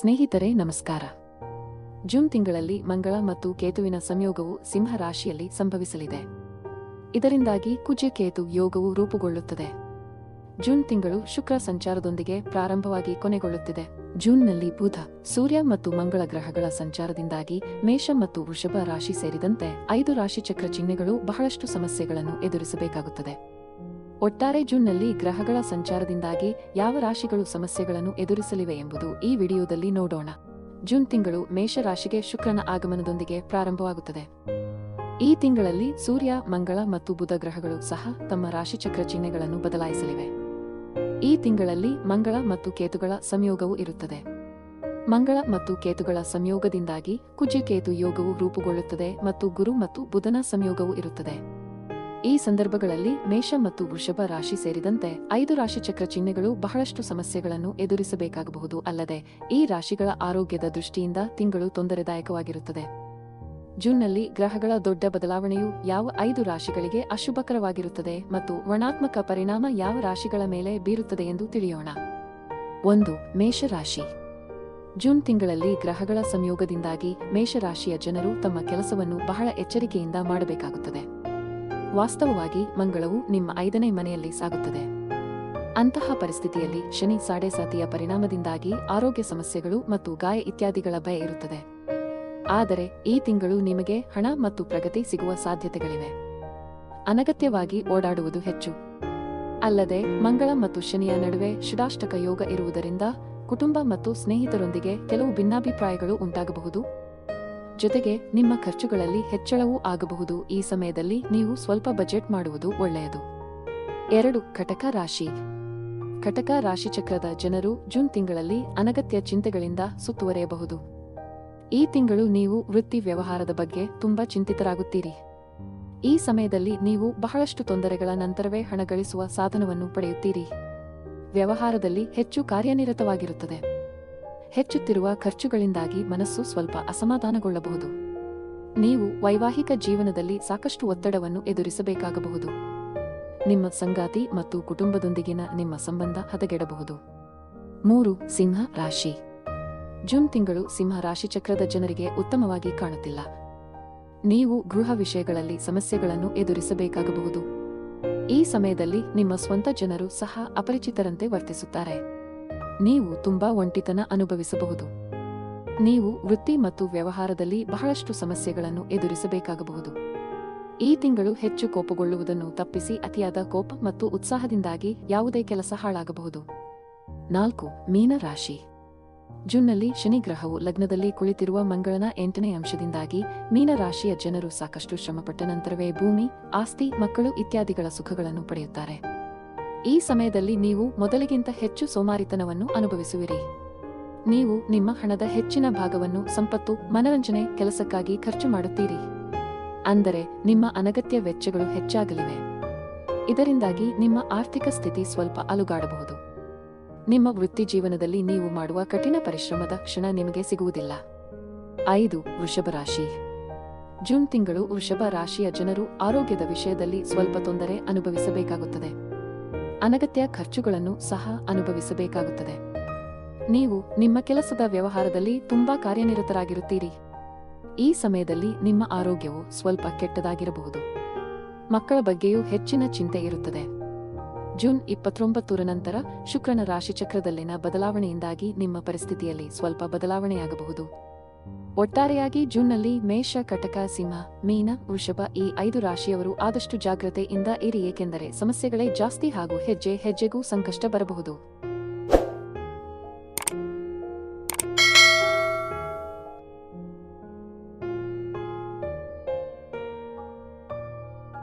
ಸ್ನೇಹಿತರೆ, ನಮಸ್ಕಾರ. ಜೂನ್ ತಿಂಗಳಲ್ಲಿ ಮಂಗಳ ಮತ್ತು ಕೇತುವಿನ ಸಂಯೋಗವು ಸಿಂಹ ರಾಶಿಯಲ್ಲಿ ಸಂಭವಿಸಲಿದೆ. ಇದರಿಂದಾಗಿ ಕುಜ ಕೇತು ಯೋಗವು ರೂಪುಗೊಳ್ಳುತ್ತದೆ. ಜೂನ್ ತಿಂಗಳು ಶುಕ್ರ ಸಂಚಾರದೊಂದಿಗೆ ಪ್ರಾರಂಭವಾಗಿ ಕೊನೆಗೊಳ್ಳುತ್ತಿದೆ. ಜೂನ್ನಲ್ಲಿ ಬುಧ, ಸೂರ್ಯ ಮತ್ತು ಮಂಗಳ ಗ್ರಹಗಳ ಸಂಚಾರದಿಂದಾಗಿ ಮೇಷ ಮತ್ತು ವೃಷಭ ರಾಶಿ ಸೇರಿದಂತೆ ಐದು ರಾಶಿಚಕ್ರ ಚಿಹ್ನೆಗಳು ಬಹಳಷ್ಟು ಸಮಸ್ಯೆಗಳನ್ನು ಎದುರಿಸಬೇಕಾಗುತ್ತದೆ. ಒಟ್ಟಾರೆ ಜೂನ್ನಲ್ಲಿ ಗ್ರಹಗಳ ಸಂಚಾರದಿಂದಾಗಿ ಯಾವ ರಾಶಿಗಳು ಸಮಸ್ಯೆಗಳನ್ನು ಎದುರಿಸಲಿವೆ ಎಂಬುದು ಈ ವಿಡಿಯೋದಲ್ಲಿ ನೋಡೋಣ. ಜೂನ್ ತಿಂಗಳು ಮೇಷರಾಶಿಗೆ ಶುಕ್ರನ ಆಗಮನದೊಂದಿಗೆ ಪ್ರಾರಂಭವಾಗುತ್ತದೆ. ಈ ತಿಂಗಳಲ್ಲಿ ಸೂರ್ಯ, ಮಂಗಳ ಮತ್ತು ಬುಧ ಗ್ರಹಗಳು ಸಹ ತಮ್ಮ ರಾಶಿಚಕ್ರ ಚಿಹ್ನೆಗಳನ್ನು ಬದಲಾಯಿಸಲಿವೆ. ಈ ತಿಂಗಳಲ್ಲಿ ಮಂಗಳ ಮತ್ತು ಕೇತುಗಳ ಸಂಯೋಗವೂ ಇರುತ್ತದೆ. ಮಂಗಳ ಮತ್ತು ಕೇತುಗಳ ಸಂಯೋಗದಿಂದಾಗಿ ಕುಜಿಕೇತು ಯೋಗವು ರೂಪುಗೊಳ್ಳುತ್ತದೆ ಮತ್ತು ಗುರು ಮತ್ತು ಬುಧನ ಸಂಯೋಗವೂ ಇರುತ್ತದೆ. ಈ ಸಂದರ್ಭಗಳಲ್ಲಿ ಮೇಷ ಮತ್ತು ವೃಷಭ ರಾಶಿ ಸೇರಿದಂತೆ ಐದು ರಾಶಿ ಚಕ್ರ ಚಿಹ್ನೆಗಳು ಬಹಳಷ್ಟು ಸಮಸ್ಯೆಗಳನ್ನು ಎದುರಿಸಬೇಕಾಗಬಹುದು. ಅಲ್ಲದೆ, ಈ ರಾಶಿಗಳ ಆರೋಗ್ಯದ ದೃಷ್ಟಿಯಿಂದ ತಿಂಗಳು ತೊಂದರೆದಾಯಕವಾಗಿರುತ್ತದೆ. ಜೂನ್ನಲ್ಲಿ ಗ್ರಹಗಳ ದೊಡ್ಡ ಬದಲಾವಣೆಯು ಯಾವ ಐದು ರಾಶಿಗಳಿಗೆ ಅಶುಭಕರವಾಗಿರುತ್ತದೆ ಮತ್ತು ಋಣಾತ್ಮಕ ಪರಿಣಾಮ ಯಾವ ರಾಶಿಗಳ ಮೇಲೆ ಬೀರುತ್ತದೆ ಎಂದು ತಿಳಿಯೋಣ. ಒಂದು ಮೇಷರಾಶಿ ಜೂನ್ ತಿಂಗಳಲ್ಲಿ ಗ್ರಹಗಳ ಸಂಯೋಗದಿಂದಾಗಿ ಮೇಷರಾಶಿಯ ಜನರು ತಮ್ಮ ಕೆಲಸವನ್ನು ಬಹಳ ಎಚ್ಚರಿಕೆಯಿಂದ ಮಾಡಬೇಕಾಗುತ್ತದೆ. ವಾಸ್ತವವಾಗಿ ಮಂಗಳವು ನಿಮ್ಮ ಐದನೇ ಮನೆಯಲ್ಲಿ ಸಾಗುತ್ತದೆ. ಅಂತಹ ಪರಿಸ್ಥಿತಿಯಲ್ಲಿ ಶನಿ ಸಾಡೆಸಾತಿಯ ಪರಿಣಾಮದಿಂದಾಗಿ ಆರೋಗ್ಯ ಸಮಸ್ಯೆಗಳು ಮತ್ತು ಗಾಯ ಇತ್ಯಾದಿಗಳ ಭಯ ಇರುತ್ತದೆ. ಆದರೆ ಈ ತಿಂಗಳು ನಿಮಗೆ ಹಣ ಮತ್ತು ಪ್ರಗತಿ ಸಿಗುವ ಸಾಧ್ಯತೆಗಳಿವೆ. ಅನಗತ್ಯವಾಗಿ ಓಡಾಡುವುದು ಹೆಚ್ಚು. ಅಲ್ಲದೆ ಮಂಗಳ ಮತ್ತು ಶನಿಯ ನಡುವೆ ಷಡಾಷ್ಟಕ ಯೋಗ ಇರುವುದರಿಂದ ಕುಟುಂಬ ಮತ್ತು ಸ್ನೇಹಿತರೊಂದಿಗೆ ಕೆಲವು ಭಿನ್ನಾಭಿಪ್ರಾಯಗಳು ಉಂಟಾಗಬಹುದು. ಜೊತೆಗೆ ನಿಮ್ಮ ಖರ್ಚುಗಳಲ್ಲಿ ಹೆಚ್ಚಳವೂ ಆಗಬಹುದು. ಈ ಸಮಯದಲ್ಲಿ ನೀವು ಸ್ವಲ್ಪ ಬಜೆಟ್ ಮಾಡುವುದು ಒಳ್ಳೆಯದು. ಎರಡು ಕಟಕ ರಾಶಿ. ಕಟಕ ರಾಶಿಚಕ್ರದ ಜನರು ಜೂನ್ ತಿಂಗಳಲ್ಲಿ ಅನಗತ್ಯ ಚಿಂತೆಗಳಿಂದ ಸುತ್ತುವರೆಯಬಹುದು. ಈ ತಿಂಗಳು ನೀವು ವೃತ್ತಿ ವ್ಯವಹಾರದ ಬಗ್ಗೆ ತುಂಬಾ ಚಿಂತಿತರಾಗುತ್ತೀರಿ. ಈ ಸಮಯದಲ್ಲಿ ನೀವು ಬಹಳಷ್ಟು ತೊಂದರೆಗಳ ನಂತರವೇ ಹಣ ಗಳಿಸುವ ಸಾಧನವನ್ನು ಪಡೆಯುತ್ತೀರಿ. ವ್ಯವಹಾರದಲ್ಲಿ ಹೆಚ್ಚು ಕಾರ್ಯನಿರತವಾಗಿರುತ್ತದೆ. ಹೆಚ್ಚುತ್ತಿರುವ ಖರ್ಚುಗಳಿಂದಾಗಿ ಮನಸ್ಸು ಸ್ವಲ್ಪ ಅಸಮಾಧಾನಗೊಳ್ಳಬಹುದು. ನೀವು ವೈವಾಹಿಕ ಜೀವನದಲ್ಲಿ ಸಾಕಷ್ಟು ಒತ್ತಡವನ್ನು ಎದುರಿಸಬೇಕಾಗಬಹುದು. ನಿಮ್ಮ ಸಂಗಾತಿ ಮತ್ತು ಕುಟುಂಬದೊಂದಿಗಿನ ನಿಮ್ಮ ಸಂಬಂಧ ಹದಗೆಡಬಹುದು. ಮೂರು, ಸಿಂಹ ರಾಶಿ. ಜೂನ್ ತಿಂಗಳು ಸಿಂಹ ರಾಶಿ ಚಕ್ರದ ಜನರಿಗೆ ಉತ್ತಮವಾಗಿ ಕಾಣುತ್ತಿಲ್ಲ. ನೀವು ಗೃಹ ವಿಷಯಗಳಲ್ಲಿ ಸಮಸ್ಯೆಗಳನ್ನು ಎದುರಿಸಬೇಕಾಗಬಹುದು. ಈ ಸಮಯದಲ್ಲಿ ನಿಮ್ಮ ಸ್ವಂತ ಜನರು ಸಹ ಅಪರಿಚಿತರಂತೆ ವರ್ತಿಸುತ್ತಾರೆ. ನೀವು ತುಂಬಾ ಒಂಟಿತನ ಅನುಭವಿಸಬಹುದು. ನೀವು ವೃತ್ತಿ ಮತ್ತು ವ್ಯವಹಾರದಲ್ಲಿ ಬಹಳಷ್ಟು ಸಮಸ್ಯೆಗಳನ್ನು ಎದುರಿಸಬೇಕಾಗಬಹುದು. ಈ ತಿಂಗಳು ಹೆಚ್ಚು ಕೋಪಗೊಳ್ಳುವುದನ್ನು ತಪ್ಪಿಸಿ ಅತಿಯಾದ ಕೋಪ ಮತ್ತು ಉತ್ಸಾಹದಿಂದಾಗಿ ಯಾವುದೇ ಕೆಲಸ ಹಾಳಾಗಬಹುದು. ನಾಲ್ಕು ಮೀನ ರಾಶಿ ಜೂನ್ನಲ್ಲಿ ಶನಿಗ್ರಹವು ಲಗ್ನದಲ್ಲಿ ಕುಳಿತಿರುವ ಮಂಗಳನ ಎಂಟನೇ ಅಂಶದಿಂದಾಗಿ ಮೀನ ರಾಶಿಯ ಜನರು ಸಾಕಷ್ಟು ಶ್ರಮಪಟ್ಟ ನಂತರವೇ ಭೂಮಿ, ಆಸ್ತಿ, ಮಕ್ಕಳು ಇತ್ಯಾದಿಗಳ ಸುಖಗಳನ್ನು ಪಡೆಯುತ್ತಾರೆ. ಈ ಸಮಯದಲ್ಲಿ ನೀವು ಮೊದಲಿಗಿಂತ ಹೆಚ್ಚು ಸೋಮಾರಿತನವನ್ನು ಅನುಭವಿಸುವಿರಿ. ನೀವು ನಿಮ್ಮ ಹಣದ ಹೆಚ್ಚಿನ ಭಾಗವನ್ನು ಸಂಪತ್ತು, ಮನರಂಜನೆ, ಕೆಲಸಕ್ಕಾಗಿ ಖರ್ಚು ಮಾಡುತ್ತೀರಿ. ಅಂದರೆ ನಿಮ್ಮ ಅನಗತ್ಯ ವೆಚ್ಚಗಳು ಹೆಚ್ಚಾಗಲಿವೆ. ಇದರಿಂದಾಗಿ ನಿಮ್ಮ ಆರ್ಥಿಕ ಸ್ಥಿತಿ ಸ್ವಲ್ಪ ಅಲುಗಾಡಬಹುದು. ನಿಮ್ಮ ವೃತ್ತಿ ಜೀವನದಲ್ಲಿ ನೀವು ಮಾಡುವ ಕಠಿಣ ಪರಿಶ್ರಮದ ಕ್ಷಣ ನಿಮಗೆ ಸಿಗುವುದಿಲ್ಲ. ಐದು, ವೃಷಭ ರಾಶಿ. ಜೂನ್ ತಿಂಗಳು ವೃಷಭ ರಾಶಿಯ ಜನರು ಆರೋಗ್ಯದ ವಿಷಯದಲ್ಲಿ ಸ್ವಲ್ಪ ತೊಂದರೆ ಅನುಭವಿಸಬೇಕಾಗುತ್ತದೆ. ಅನಗತ್ಯ ಖರ್ಚುಗಳನ್ನು ಸಹ ಅನುಭವಿಸಬೇಕಾಗುತ್ತದೆ. ನೀವು ನಿಮ್ಮ ಕೆಲಸದ ವ್ಯವಹಾರದಲ್ಲಿ ತುಂಬಾ ಕಾರ್ಯನಿರತರಾಗಿರುತ್ತೀರಿ. ಈ ಸಮಯದಲ್ಲಿ ನಿಮ್ಮ ಆರೋಗ್ಯವು ಸ್ವಲ್ಪ ಕೆಟ್ಟದಾಗಿರಬಹುದು. ಮಕ್ಕಳ ಬಗ್ಗೆಯೂ ಹೆಚ್ಚಿನ ಚಿಂತೆ ಇರುತ್ತದೆ. ಜೂನ್ ಇಪ್ಪತ್ತೊಂಬತ್ತರ ನಂತರ ಶುಕ್ರನ ರಾಶಿಚಕ್ರದಲ್ಲಿನ ಬದಲಾವಣೆಯಿಂದಾಗಿ ನಿಮ್ಮ ಪರಿಸ್ಥಿತಿಯಲ್ಲಿ ಸ್ವಲ್ಪ ಬದಲಾವಣೆಯಾಗಬಹುದು. ಒಟ್ಟಾರೆಯಾಗಿ ಜೂನ್ನಲ್ಲಿ ಮೇಷ ಕಟಕ ಸಿಂಹ, ಮೀನ, ವೃಷಭ ಈ ಐದು ರಾಶಿಯವರು ಆದಷ್ಟು ಜಾಗ್ರತೆಯಿಂದ ಇರಿ, ಏಕೆಂದರೆ ಸಮಸ್ಯೆಗಳೇ ಜಾಸ್ತಿ ಹಾಗೂ ಹೆಜ್ಜೆ ಹೆಜ್ಜೆಗೂ ಸಂಕಷ್ಟ ಬರಬಹುದು.